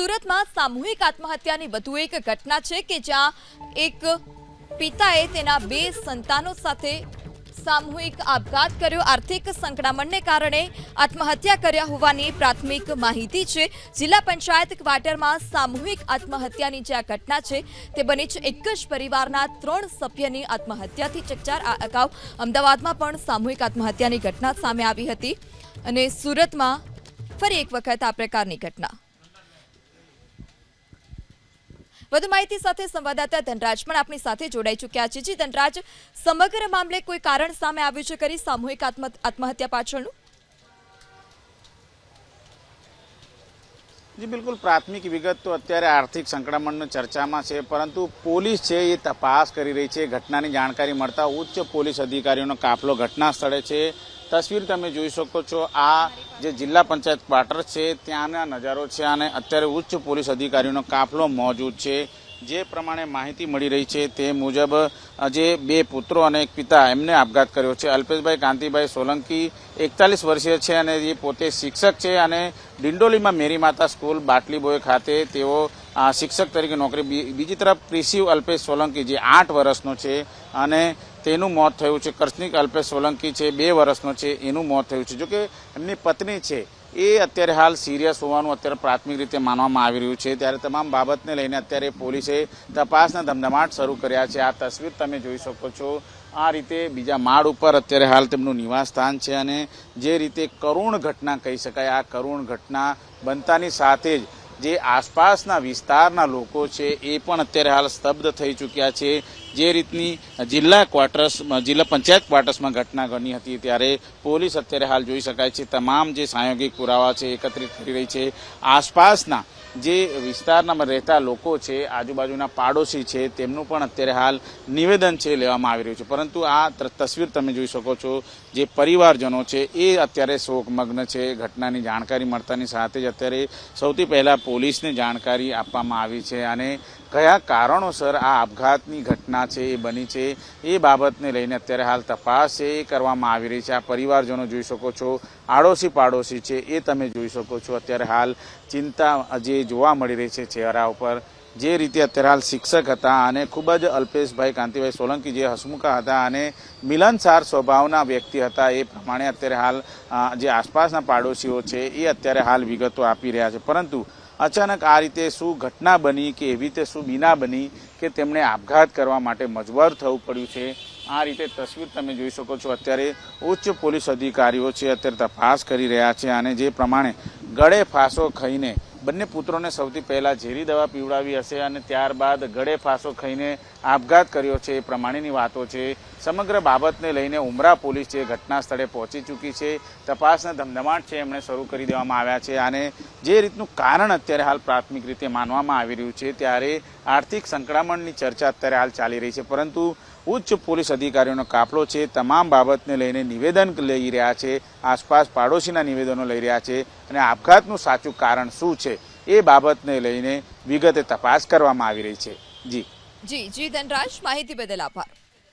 સુરતમાં સામૂહિક આત્મહત્યાની વધુ એક ઘટના છે કે જ્યાં એક પિતાએ તેના બે સંતાનો સાથે સામૂહિક આપઘાત કર્યો. આર્થિક સંકળામણને કારણે આત્મહત્યા કર્યા હોવાની પ્રાથમિક માહિતી છે. જિલ્લા પંચાયત ક્વાર્ટરમાં સામૂહિક આત્મહત્યાની જે આ ઘટના છે, તે બની છે. એક જ પરિવારના ત્રણ સભ્યની આત્મહત્યાથી ચકચાર. આ અગાઉ અમદાવાદમાં પણ સામૂહિક આત્મહત્યાની ઘટના સામે આવી હતી અને સુરતમાં ફરી એક વખત આ પ્રકારની ઘટના. વધુ માહિતી સાથે સંવાદદાતા ધનરાજ પણ આપણી સાથે જોડાઈ ચૂક્યા છે. જી ધનરાજ, સમગ્ર મામલે કોઈ કારણ સામે આવ્યું છે કરી સામૂહિક આત્મહત્યા પાછળનું? જી, બિલકુલ પ્રાથમિક વિગત તો અત્યારે આર્થિક સંકળામણની ચર્ચામાં છે, પરંતુ પોલીસ છે એ તપાસ કરી રહી છે. ઘટનાની જાણકારી મળતા ઉચ્ચ પોલીસ અધિકારીઓનો કાફલો ઘટના સ્થળે છે. તસવીર તમે જોઈ શકો છો, આ જે જિલ્લા પંચાયત ક્વાર્ટર છે, ત્યાંના નજારો છે અને અત્યારે ઉચ્ચ પોલીસ અધિકારીઓનો કાફલો મોજૂદ છે. જે પ્રમાણે માહિતી મળી રહી છે તે મુજબ જે બે પુત્રો અને એક પિતા એમને આપઘાત કર્યો છે. અલ્પેશભાઈ કાંતિભાઈ સોલંકી એકતાલીસ વર્ષીય છે અને એ પોતે શિક્ષક છે અને ડિંડોલીમાં મેરી માતા સ્કૂલ બાટલી બોય ખાતે તેઓ શિક્ષક તરીકે નોકરી બીજી તરફ પ્રિસિવ અલ્પેશ સોલંકી જે આઠ વર્ષનો છે અને તેનું મોત થયું છે. કર્ષનિક અલ્પેશ સોલંકી છે, બે વર્ષનો છે, એનું મોત થયું છે. જોકે એમની પત્ની છે એ અત્યારે હાલ સિરિયસ હોવાનું અત્યારે પ્રાથમિક રીતે માનવામાં આવી રહ્યું છે. ત્યારે તમામ બાબતને લઈને અત્યારે પોલીસે તપાસના ધમધમાટ શરૂ કર્યા છે. આ તસવીર તમે જોઈ શકો છો. આ રીતે બીજા માળ ઉપર અત્યારે હાલ તેમનું નિવાસસ્થાન છે અને જે રીતે કરુણ ઘટના કહી શકાય, આ કરુણ ઘટના બનતાની સાથે જ જે આસપાસના વિસ્તારના લોકો છે, એ પણ અત્યારે હાલ સ્તબ્ધ થઈ ચૂક્યા છે. જે રીતની જિલ્લા ક્વાર્ટર્સ, જિલ્લા પંચાયત ક્વાર્ટર્સમાં ઘટના ઘણી હતી ત્યારે પોલીસ અત્યારે હાલ જોઈ શકાય છે. તમામ જે સાયોગિક પુરાવા છે, એકત્રિત કરી રહી છે. આસપાસના જે વિસ્તારનામાં રહેતા લોકો છે, આજુબાજુના પાડોશી છે, તેમનું પણ અત્યારે હાલ નિવેદન છે, લેવામાં આવી રહ્યું છે. પરંતુ આ તસવીર તમે જોઈ શકો છો, જે પરિવારજનો છે, એ અત્યારે શોકમગ્ન છે. ઘટનાની જાણકારી મળતાની સાથે જ અત્યારે સૌથી પહેલાં પોલીસને જાણકારી આપવામાં આવી છે અને કયા કારણોસર આ આપઘાતની ઘટના છે, એ બની છે, એ બાબતને લઈને અત્યારે હાલ તપાસ છે એ કરવામાં આવી રહી છે. આ પરિવારજનો જોઈ શકો છો આડોશી પાડોશી છે, એ તમે જોઈ શકો છો. અત્યારે હાલ ચિંતા જે જોવા મળી રહી છે ચહેરા ઉપર, જે રીતે અત્યારે હાલ શિક્ષક હતા અને ખૂબ જ અલ્પેશભાઈ કાંતિભાઈ સોલંકી જે હસમુખા હતા અને મિલનસાર સ્વભાવના વ્યક્તિ હતા, એ પ્રમાણે અત્યારે હાલ જે આસપાસના પાડોશીઓ છે, એ અત્યારે હાલ વિગતો આપી રહ્યા છે. પરંતુ અચાનક આ રીતે શું ઘટના બની કે એવી રીતે શું બીના બની કે તેમણે આપઘાત કરવા માટે મજબૂર થવું પડ્યું છે? આ રીતે તસવીર તમે જોઈ શકો છો. અત્યારે ઉચ્ચ પોલીસ અધિકારીઓ છે, અત્યારે તપાસ કરી રહ્યા છે અને જે પ્રમાણે ગળે ફાંસો ખાઈને બંને પુત્રોને સૌથી પહેલાં ઝેરી દવા પીવડાવી હશે અને ત્યારબાદ ગળે ફાંસો ખાઈને આપઘાત કર્યો છે એ પ્રમાણેની વાતો છે. સમગ્ર બાબતને લઈને ઉમરા પોલીસ જે ઘટના સ્થળે પહોંચી ચૂકી છે, તપાસના ધમધમાટ છે એમણે શરૂ કરી દેવામાં આવ્યા છે અને જે રીતનું કારણ અત્યારે હાલ પ્રાથમિક રીતે માનવામાં આવી રહ્યું છે, ત્યારે આર્થિક સંકળામણની ચર્ચા અત્યારે હાલ ચાલી રહી છે. પરંતુ ઉચ્ચ પોલીસ અધિકારીઓનો કાફલો છે. તમામ બાબતને લઈને નિવેદન લઈ રહ્યા છે. આસપાસ પાડોશીના નિવેદનો લઈ રહ્યા છે. અને આપઘાતનું સાચું કારણ શું છે એ બાબતને લઈને વિગતે તપાસ કરવામાં આવી રહી છે. જી. જી જી ધનરાજ, માહિતી બદલ આભાર.